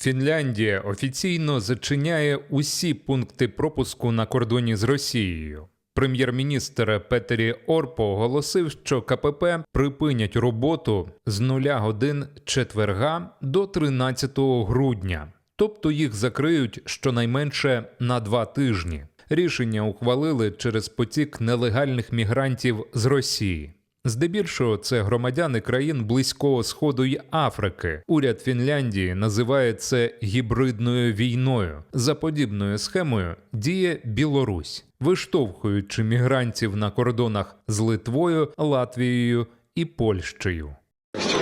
Фінляндія офіційно зачиняє усі пункти пропуску на кордоні з Росією. Прем'єр-міністр Петері Орпо оголосив, що КПП припинять роботу з нуля годин четверга до 13 грудня, тобто їх закриють щонайменше на два тижні. Рішення ухвалили через потік нелегальних мігрантів з Росії. Здебільшого це громадяни країн Близького Сходу й Африки. Уряд Фінляндії називає це гібридною війною. За подібною схемою діє Білорусь, виштовхуючи мігрантів на кордонах з Литвою, Латвією і Польщею.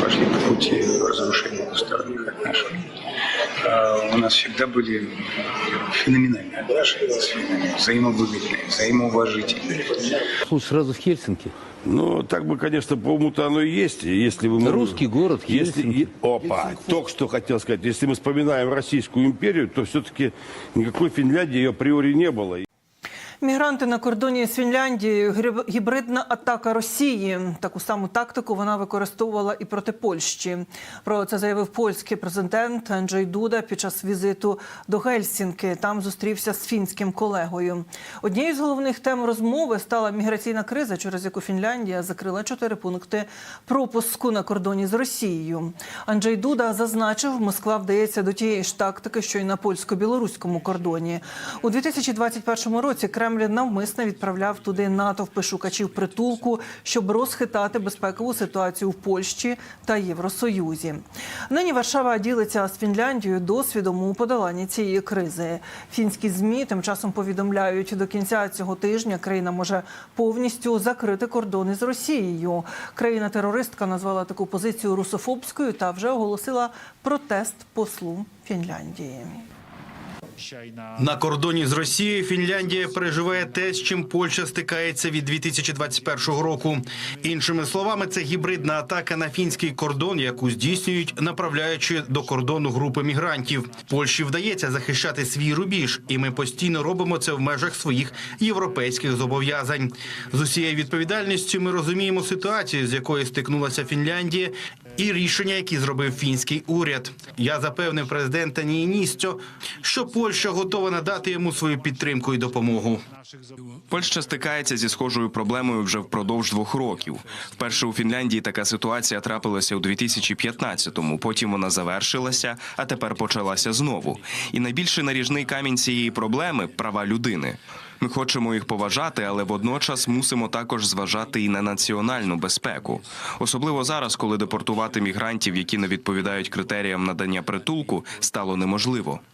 пошли по пути разрушения двусторонних отношений. А У нас всегда были феноменальные отношения с взаимовыгодные, взаимоуважительные. Лучше сразу в Хельсинки. Ну, так бы, конечно, по уму-то оно и есть. Если вы... Русский город, если... Хельсинки. Опа, только что хотел сказать. Если мы вспоминаем Российскую империю, то все-таки никакой Финляндии ее априори не было. Мігранти на кордоні з Фінляндією, гібридна атака Росії. Таку саму тактику вона використовувала і проти Польщі. Про це заявив польський президент Анджей Дуда під час візиту до Гельсінки. Там зустрівся з фінським колегою. Однією з головних тем розмови стала міграційна криза, через яку Фінляндія закрила чотири пункти пропуску на кордоні з Росією. Анджей Дуда зазначив, Москва вдається до тієї ж тактики, що й на польсько-білоруському кордоні. У 2021 році Кремль навмисно відправляв туди натовпи шукачів притулку, щоб розхитати безпекову ситуацію в Польщі та Євросоюзі. Нині Варшава ділиться з Фінляндією досвідом у подоланні цієї кризи. Фінські змі тим часом повідомляють, до кінця цього тижня країна може повністю закрити кордони з Росією. Країна-терористка назвала таку позицію русофобською та вже оголосила протест послу Фінляндії. На кордоні з Росією Фінляндія переживає те, з чим Польща стикається від 2021 року. Іншими словами, це гібридна атака на фінський кордон, яку здійснюють, направляючи до кордону групи мігрантів. Польщі вдається захищати свій рубіж, і ми постійно робимо це в межах своїх європейських зобов'язань. З усією відповідальністю ми розуміємо ситуацію, з якою стикнулася Фінляндія, і рішення, які зробив фінський уряд. Я запевнив президента Ніїністьо, що Польща готова надати йому свою підтримку і допомогу. Польща стикається зі схожою проблемою вже впродовж двох років. Вперше у Фінляндії така ситуація трапилася у 2015-му, Потім вона завершилася, а тепер почалася знову. І найбільший наріжний камінь цієї проблеми права людини. Ми хочемо їх поважати, але водночас мусимо також зважати і на національну безпеку, особливо зараз, коли депортувати мігрантів, які не відповідають критеріям надання притулку, стало неможливо.